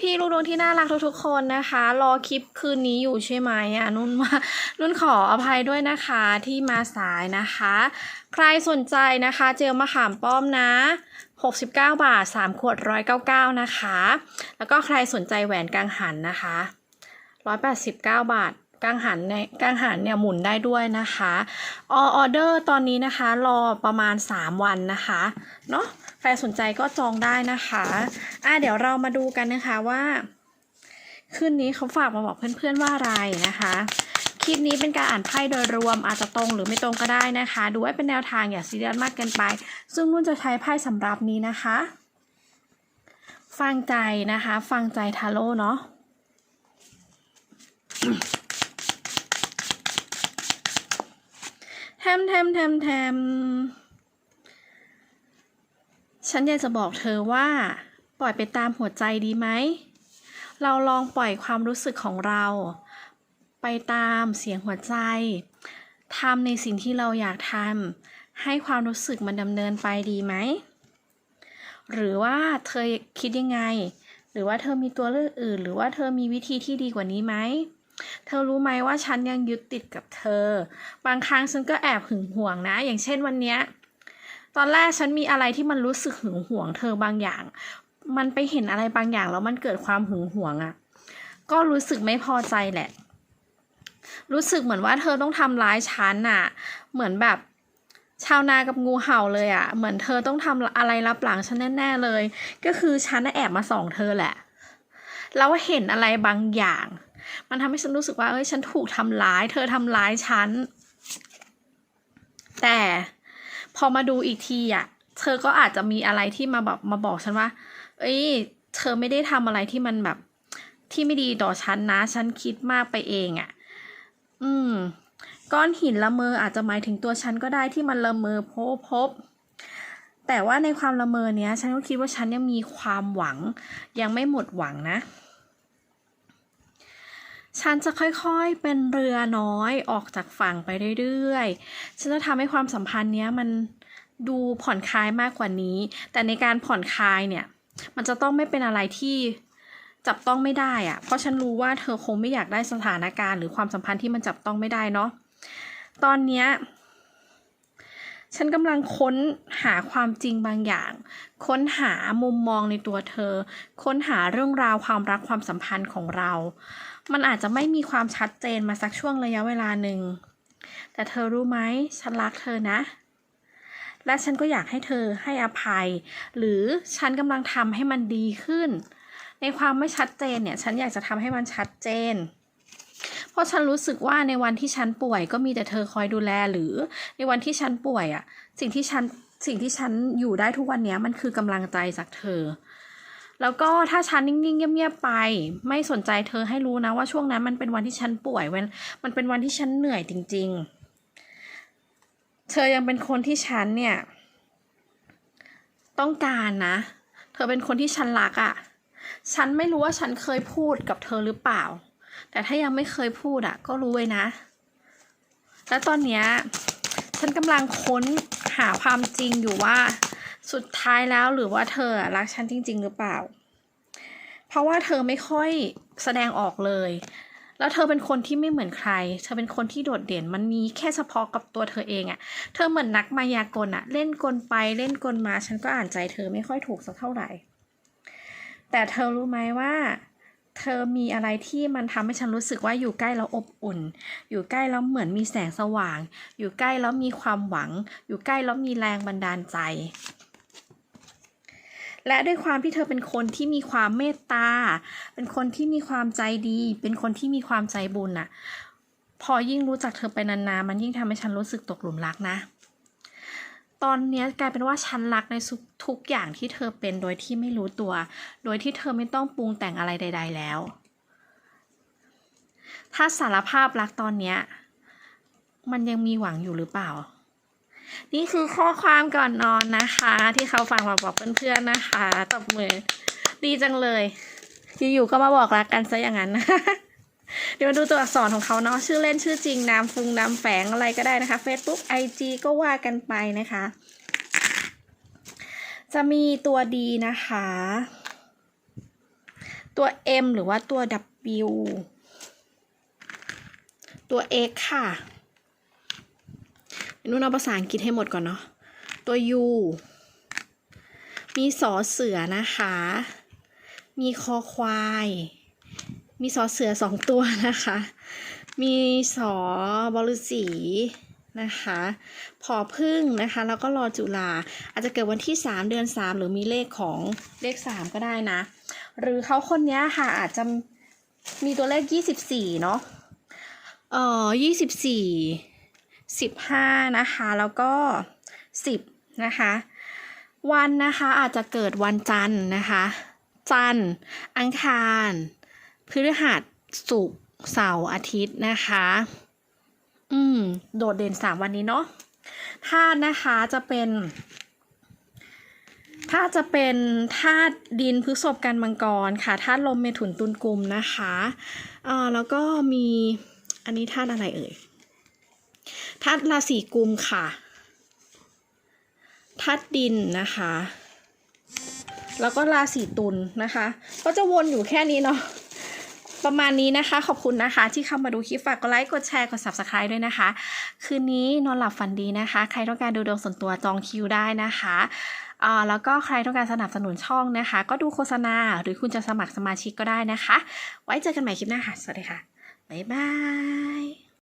พี่ๆลูกดวงที่น่ารักทุกๆคนนะคะ รอคลิปคืนนี้อยู่ใช่ไหมอะนุ่นว่านุ่นขออภัยด้วยนะคะที่มาสายนะคะ ใครสนใจนะคะ เจลมะขามป้อมนะ 69 บาท 3 ขวด 199 นะคะ แล้วก็ใครสนใจแหวนกังหันนะคะ 189 บาทกังหันในกังหันเนี่ยหมุนได้ด้วยนะคะ ออเดอร์ตอนนี้นะคะ รอประมาณ 3 วันนะคะ เนาะ ครสนใจก็จองได้นะคะอะเดี๋ยวเรามาดูกันนะคะว่า คืนนี้เขาฝากมาบอกเพื่อนๆว่าอะไรนะคะคลิปนี้เป็นการอ่านไพ่โดยรวมอาจจะตรงหรือไม่ตรงก็ได้นะคะ ดูไว้เป็นแนวทางอย่าซีเรียสมากเกินไป ซึ่งนุ่นจะใช้ไพ่สำรับนี้นะคะ ฟังใจนะคะ ฟังใจทาโร่เนาะแทมแทมแทมแทม ฉันอยากจะบอกเธอว่า ปล่อยไปตามหัวใจดีไหม เราลองปล่อยความรู้สึกของเรา ไปตามเสียงหัวใจทำในสิ่งที่เราอยากทำให้ความรู้สึกมันดำเนินไปดีไหม หรือว่าเธอคิดยังไง หรือว่าเธอมีตัวเลือกอื่น หรือว่าเธอมีวิธีที่ดีกว่านี้ไหม เธอรู้ไหมว่าฉันยังยึดติดกับเธอ บางครั้งฉันก็แอบหึงหวงนะ อย่างเช่นวันเนี้ย ตอนแรกฉันมีอะไรที่มันรู้สึกหึงหวงเธอบางอย่าง มันไปเห็นอะไรบางอย่างแล้วมันเกิดความหึงหวงอะ่ะ ก็รู้สึกไม่พอใจแหละ รู้สึกเหมือนว่าเธอต้องทำร้ายฉันน่ะ เหมือนแบบชาวนากับงูเห่าเลยอะ่ะ เหมือนเธอต้องทำอะไรรับหลังฉันแน่ๆเลย ก็คือฉันน่ะแอบมาส่องเธอแหละ แล้วเห็นอะไรบางอย่าง มันทำให้ฉันรู้สึกว่าเอ้ยฉันถูกทำร้าย เธอทำร้ายฉัน แต่ พอมาดูอีกทีอะ เธอก็อาจจะมีอะไรที่มาแบบมาบอกฉันว่า เอ้ย เธอไม่ได้ทำอะไรที่มันแบบ ที่ไม่ดีต่อฉันนะ ฉันคิดมากไปเองอะ อืม ก้อนหินละเมออาจจะหมายถึงตัวฉันก็ได้ที่มันละเมอพบพบ แต่ว่าในความละเมอเนี้ย ฉันก็คิดว่าฉันยังมีความหวัง ยังไม่หมดหวังนะ ฉันจะค่อยๆเป็นเรือน้อยออกจากฝั่งไปเรื่อยๆ ฉันจะทำให้ความสัมพันธ์เนี้ยมันดูผ่อนคลายมากกว่านี้ แต่ในการผ่อนคลายเนี่ย มันจะต้องไม่เป็นอะไรที่จับต้องไม่ได้อะเพราะฉันรู้ว่าเธอคงไม่อยากได้สถานการณ์หรือความสัมพันธ์ที่มันจับต้องไม่ได้เนาะ ตอนเนี้ย ฉันกำลังค้นหาความจริงบางอย่าง ค้นหามุมมองในตัวเธอ ค้นหาเรื่องราวความรักความสัมพันธ์ของเรา มันอาจจะไม่มีความชัดเจนมาสักช่วงระยะเวลาหนึ่ง แต่เธอรู้ไหม ฉันรักเธอนะ และฉันก็อยากให้เธอให้อภัย หรือฉันกำลังทำให้มันดีขึ้น ในความไม่ชัดเจนเนี่ย ฉันอยากจะทำให้มันชัดเจน ราะฉันรู้สึกว่าในวันที่ฉันป่วยก็มีแต่เธอคอยดูแลหรือในวันที่ฉันป่วยอะ่ะ สิ่งที่ฉันสิ่งที่ฉันอยู่ได้ทุกวันนี้มันคือกำลังใจจากเธอ แล้วก็ถ้าฉันนิ่งๆเงียบๆไป ไม่สนใจเธอให้รู้นะว่าช่วงนั้นมันเป็นวันที่ฉันป่วยมันมันเป็นวันที่ฉันเหนื่อยจริง ๆ เธอยังเป็นคนที่ฉันเนี่ย ต้องการนะ เธอเป็นคนที่ฉันรักอะ่ะ ฉันไม่รู้ว่าฉันเคยพูดกับเธอหรือเปล่า แต่ถ้ายังไม่เคยพูดอะ่ะก็รู้ไว้นะ แล้วตอนเนี้ยฉันกำลังค้นหาความจริงอยู่ว่าสุดท้ายแล้วหรือว่าเธอรักฉันจริง ๆ หรือเปล่า เพราะว่าเธอไม่ค่อยแสดงออกเลย แล้วเธอเป็นคนที่ไม่เหมือนใคร เธอเป็นคนที่โดดเด่น มันมีแค่เฉพาะกับตัวเธอเองอะเธอเหมือนนักมายากลอะเล่นกลไปเล่นกลมา ฉันก็อ่านใจเธอไม่ค่อยถูกสักเท่าไหร่ แต่เธอรู้ไหมว่า เธอมีอะไรที่มันทำให้ฉันรู้สึกว่าอยู่ใกล้แล้วอบอุ่น อยู่ใกล้แล้วเหมือนมีแสงสว่าง อยู่ใกล้แล้วมีความหวัง อยู่ใกล้แล้วมีแรงบันดาลใจ และด้วยความที่เธอเป็นคนที่มีความเมตตา เป็นคนที่มีความใจดี เป็นคนที่มีความใจบุญน่ะ พอยิ่งรู้จักเธอไปนานๆ มันยิ่งทำให้ฉันรู้สึกตกหลุมรักนะ ตอนนี้กลายเป็นว่าฉันรักในทุกทุกอย่างที่เธอเป็นโดยที่ไม่รู้ตัว โดยที่เธอไม่ต้องปรุงแต่งอะไรใด ๆ แล้ว ถ้าสารภาพรักตอนเนี้มันยังมีหวังอยู่หรือเปล่า นี่คือข้อความก่อนนอนนะคะ ที่เขาฟังมาบอกเพื่อนๆนะคะตบมือ ดีจังเลยอยู่ๆก็มาบอกรักกันซะอย่างนั้น เดี๋ยวมาดูตัวอักษรของเขาเนาะชื่อเล่นชื่อจริงนามฟุงนามแฝงอะไรก็ได้นะคะ Facebook IG ก็ว่ากันไปนะคะ จะมีตัวดีนะคะ ตัว M หรือว่าตัว W ตัว X ค่ะนุ่นเอาภาษาอังกฤษให้หมดก่อนเนาะตัว U มีสอเสือนะคะ มีคอควาย มีสอเสือสองตัวนะคะ มีสอบอลสีนะคะพอพึ่งนะคะ แล้วก็รอจุฬาอาจจะเกิดวันที่ 3 เดือน 3 หรือมีเลขของเลข 3 ก็ได้นะ หรือเขาคนนี้ค่ะอาจจะมีตัวเลข 24 เนาะเอ่อ24 15 นะคะ แล้วก็ 10 นะคะ วันนะคะอาจจะเกิดวันจันทร์นะคะ จันทร์อังคาร พฤหัสศุกร์เสาร์อาทิตย์นะคะ อืม โดดเด่นสามวันนี้เนาะธาตุนะคะจะเป็นถ้าจะเป็นธาตุดินพฤษภกันมังกรค่ะธาตุลมเมถุนตุลกุมนะคะอ่าแล้วก็มีอันนี้ธาตุอะไรเอ่ยธาตุราศีกุมค่ะธาตุดินนะคะ แล้วก็ราศีตุลนะคะ ก็จะวนอยู่แค่นี้เนาะ ประมาณนี้นะคะ ขอบคุณนะคะ ที่เข้ามาดูคลิปฝากกดไลค์กดแชร์กด subscribe ด้วยนะคะ คืนนี้นอนหลับฝันดีนะคะ ใครต้องการดูดวงส่วนตัวจองคิวได้นะคะอ่าแล้วก็ใครต้องการสนับสนุนช่องนะคะ ก็ดูโฆษณาหรือคุณจะสมัครสมาชิกก็ได้นะคะ ไว้เจอกันใหม่คลิปหน้าค่ะ สวัสดีค่ะ บ๊ายบาย